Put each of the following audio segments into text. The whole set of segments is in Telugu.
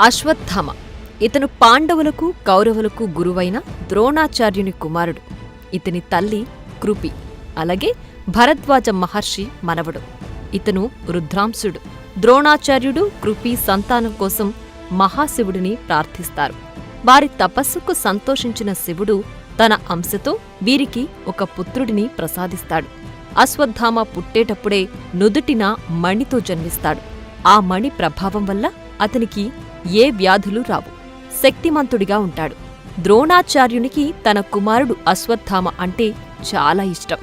అశ్వత్థామ. ఇతను పాండవులకు కౌరవులకు గురువైన ద్రోణాచార్యుని కుమారుడు. ఇతని తల్లి కృపి. అలాగే భరద్వాజ మహర్షి మనవడు. ఇతను రుద్రాంశుడు ద్రోణాచార్యుడు కృపి సంతానం కోసం మహాశివుడిని ప్రార్థిస్తారు. వారి తపస్సుకు సంతోషించిన శివుడు తన అంశతో వీరికి ఒక పుత్రుడిని ప్రసాదిస్తాడు. అశ్వత్థామ పుట్టేటప్పుడే నుదుటిన మణితో జన్మిస్తాడు. ఆ మణి ప్రభావం వల్ల అతనికి ఏ వ్యాధులు రావు. శక్తిమంతుడిగా ఉంటాడు. ద్రోణాచార్యునికి తన కుమారుడు అశ్వత్థామ అంటే చాలా ఇష్టం.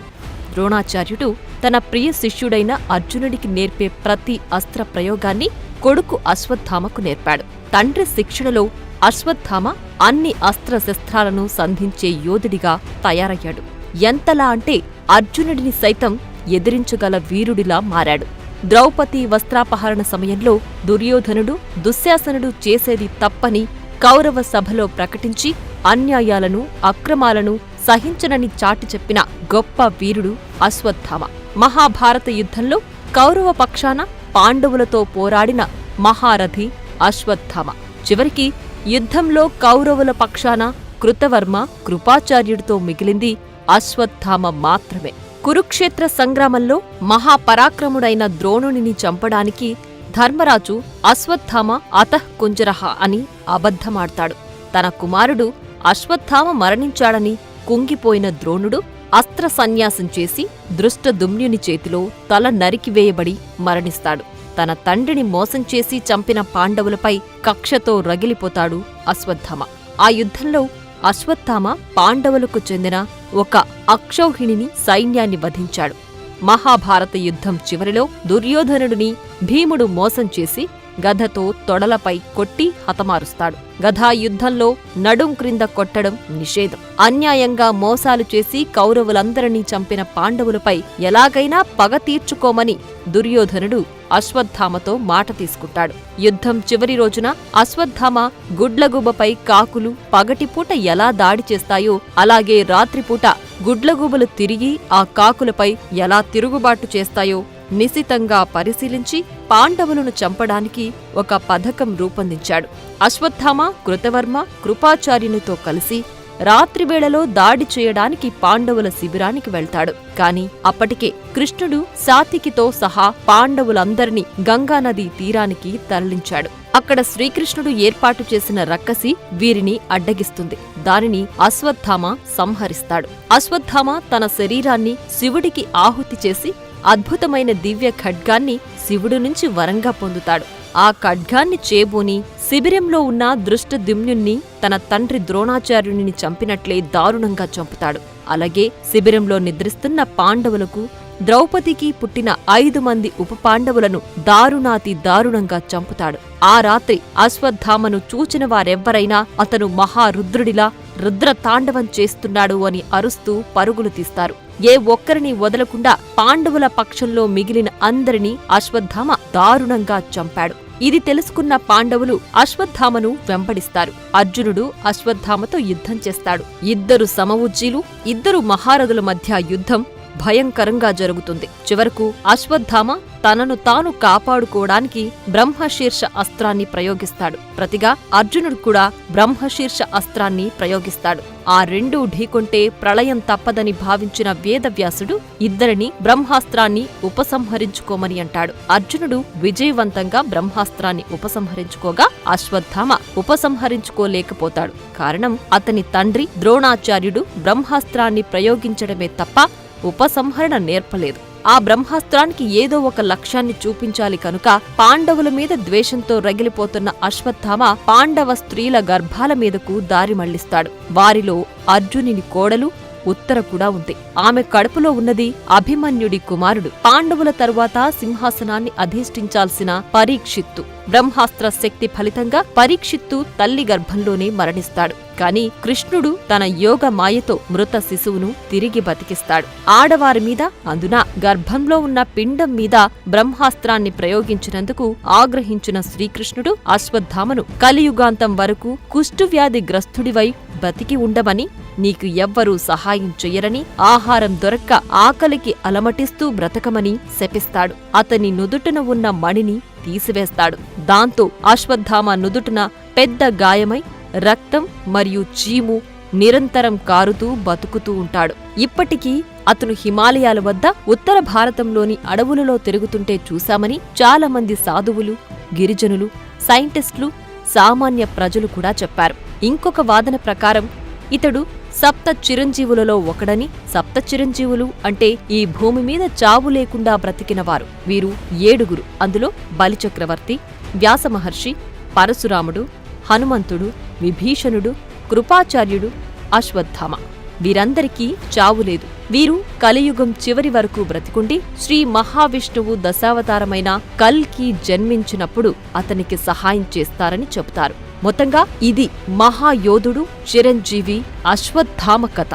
ద్రోణాచార్యుడు తన ప్రియ శిష్యుడైన అర్జునుడికి నేర్పే ప్రతి అస్త్ర ప్రయోగాన్ని కొడుకు అశ్వత్థామకు నేర్పాడు. తండ్రి శిక్షణలో అశ్వత్థామ అన్ని అస్త్రశస్త్రాలను సంధించే యోధుడిగా తయారయ్యాడు. ఎంతలా అంటే అర్జునుడిని సైతం ఎదిరించగల వీరుడిలా మారాడు. ద్రౌపది వస్త్రాపహరణ సమయంలో దుర్యోధనుడు దుశ్శాసనుడు చేసేది తప్పని కౌరవ సభలో ప్రకటించి అన్యాయాలను అక్రమాలను సహించనని చాటి చెప్పిన గొప్ప వీరుడు అశ్వత్థామ. మహాభారత యుద్ధంలో కౌరవ పక్షాన పాండవులతో పోరాడిన మహారథి అశ్వత్థామ. చివరికి యుద్ధంలో కౌరవుల పక్షాన కృతవర్మ కృపాచార్యుడితో మిగిలింది అశ్వత్థామ మాత్రమే. కురుక్షేత్ర సంగ్రామంలో మహాపరాక్రముడైన ద్రోణునిని చంపడానికి ధర్మరాజు అశ్వత్థామ అతఃకుంజరహ అని అబద్ధమాడతాడు. తన కుమారుడు అశ్వత్థామ మరణించాడని కుంగిపోయిన ద్రోణుడు అస్త్ర సన్యాసం చేసి దృష్టదుమ్యుని చేతిలో తల నరికివేయబడి మరణిస్తాడు. తన తండ్రిని మోసం చేసి చంపిన పాండవులపై కక్షతో రగిలిపోతాడు అశ్వత్థామ. ఆ యుద్ధంలో అశ్వత్థామ పాండవులకు చెందిన ఒక అక్షౌహిణిని సైన్యాన్ని వధించాడు. మహాభారత యుద్ధం చివరిలో దుర్యోధనుడిని భీముడు మోసం చేసి గధతో తొడలపై కొట్టి హతమారుస్తాడు. గధా యుద్ధంలో నడుం క్రింద కొట్టడం నిషేధం. అన్యాయంగా మోసాలు చేసి కౌరవులందరినీ చంపిన పాండవులపై ఎలాగైనా పగ తీర్చుకోమని దుర్యోధనుడు అశ్వత్థామతో మాట తీసుకుంటాడు. యుద్ధం చివరి రోజున అశ్వత్థామ గుడ్లగూబపై కాకులు పగటిపూట ఎలా దాడి చేస్తాయో అలాగే రాత్రిపూట గుడ్లగూబలు తిరిగి ఆ కాకులపై ఎలా తిరుగుబాటు చేస్తాయో నిశితంగా పరిశీలించి పాండవులను చంపడానికి ఒక పథకం రూపొందించాడు. అశ్వత్థామ కృతవర్మ కృపాచార్యునితో కలిసి రాత్రివేళలో దాడి చేయడానికి పాండవుల శిబిరానికి వెళ్తాడు. కాని అప్పటికే కృష్ణుడు సాతికితో సహా పాండవులందరినీ గంగానది తీరానికి తరలించాడు. అక్కడ శ్రీకృష్ణుడు ఏర్పాటు చేసిన రక్కసి వీరిని అడ్డగిస్తుంది. దానిని అశ్వత్థామ సంహరిస్తాడు. అశ్వత్థామ తన శరీరాన్ని శివుడికి ఆహుతి చేసి అద్భుతమైన దివ్య ఖడ్గాన్ని శివుడు నుంచి వరంగా పొందుతాడు. ఆ ఖడ్గాన్ని చేబూని శిబిరంలో ఉన్న దృష్టద్యుమ్నుణ్ణి తన తండ్రి ద్రోణాచార్యుని చంపినట్లే దారుణంగా చంపుతాడు. అలాగే శిబిరంలో నిద్రిస్తున్న పాండవులకు ద్రౌపదికి పుట్టిన ఐదు మంది ఉప పాండవులను దారుణాతి దారుణంగా చంపుతాడు. ఆ రాత్రి అశ్వత్థామను చూచిన వారెవ్వరైనా అతను మహారుద్రుడిలా రుద్ర తాండవం చేస్తున్నాడు అని అరుస్తూ పరుగులు తీస్తారు. ఏ ఒక్కరిని వదలకుండా పాండవుల పక్షంలో మిగిలిన అందరినీ అశ్వత్థామ దారుణంగా చంపాడు. ఇది తెలుసుకున్న పాండవులు అశ్వత్థామను వెంబడిస్తారు. అర్జునుడు అశ్వత్థామతో యుద్ధం చేస్తాడు. ఇద్దరు సమవుజ్జీలు ఇద్దరు మహారథుల మధ్య యుద్ధం భయంకరంగా జరుగుతుంది. చివరకు అశ్వత్థామ తనను తాను కాపాడుకోవడానికి బ్రహ్మశీర్ష అస్త్రాన్ని ప్రయోగిస్తాడు. ప్రతిగా అర్జునుడు కూడా బ్రహ్మశీర్ష అస్త్రాన్ని ప్రయోగిస్తాడు. ఆ రెండూ ఢీకొంటే ప్రళయం తప్పదని భావించిన వేదవ్యాసుడు ఇద్దరిని బ్రహ్మాస్త్రాన్ని ఉపసంహరించుకోమని అంటాడు. అర్జునుడు విజయవంతంగా బ్రహ్మాస్త్రాన్ని ఉపసంహరించుకోగా అశ్వత్థామ ఉపసంహరించుకోలేకపోతాడు. కారణం అతని తండ్రి ద్రోణాచార్యుడు బ్రహ్మాస్త్రాన్ని ప్రయోగించడమే తప్ప ఉపసంహరణ నేర్పలేదు. ఆ బ్రహ్మాస్త్రానికి ఏదో ఒక లక్ష్యాన్ని చూపించాలి కనుక పాండవుల మీద ద్వేషంతో రగిలిపోతున్న అశ్వత్థామ పాండవ స్త్రీల గర్భాల మీదకు దారి మళ్ళిస్తాడు. వారిలో అర్జునిని కోడలు ఉత్తర కూడా ఉంది. ఆమె కడుపులో ఉన్నది అభిమన్యుడి కుమారుడు. పాండవుల తరువాత సింహాసనాన్ని అధిష్ఠించాల్సిన పరీక్షిత్తు. బ్రహ్మాస్త్ర శక్తి ఫలితంగా పరీక్షిత్తు తల్లి గర్భంలోనే మరణిస్తాడు. కాని కృష్ణుడు తన యోగ మాయతో మృత శిశువును తిరిగి బతికిస్తాడు. ఆడవారి మీద అందున గర్భంలో ఉన్న పిండం మీద బ్రహ్మాస్త్రాన్ని ప్రయోగించినందుకు ఆగ్రహించిన శ్రీకృష్ణుడు అశ్వత్థామను కలియుగాంతం వరకు కుష్ఠువ్యాధి గ్రస్తుడివై బతికి ఉండమని నీకు ఎవ్వరూ సహాయం చెయ్యరని ఆహారం దొరక్క ఆకలికి అలమటిస్తూ బ్రతకమని శపిస్తాడు. అతని నుదుటన ఉన్న మణిని తీసివేస్తాడు. దాంతో అశ్వత్థామ నుదుటిన పెద్ద గాయమై రక్తం మరియు చీము నిరంతరం కారుతూ బతుకుతూ ఉంటాడు. ఇప్పటికీ అతను హిమాలయాల వద్ద ఉత్తర భారతంలోని అడవులలో తిరుగుతుంటే చూశామని చాలామంది సాధువులు గిరిజనులు సైంటిస్టులు సామాన్య ప్రజలు కూడా చెప్పారు. ఇంకొక వాదన ప్రకారం ఇతడు సప్త చిరంజీవులలో ఒకడని సప్త చిరంజీవులు అంటే ఈ భూమి మీద చావు లేకుండా బ్రతికినవారు. వీరు ఏడుగురు. అందులో బలిచక్రవర్తి వ్యాసమహర్షి పరశురాముడు హనుమంతుడు విభీషణుడు కృపాచార్యుడు అశ్వత్థామ. వీరందరికీ చావులేదు వీరు కలియుగం చివరి వరకు బ్రతికుండి శ్రీ మహావిష్ణువు దశావతారమైన కల్కి జన్మించినప్పుడు అతనికి సహాయం చేస్తారని చెబుతారు. మొత్తంగా ఇది మహాయోధుడు చిరంజీవి అశ్వత్థామ కథ.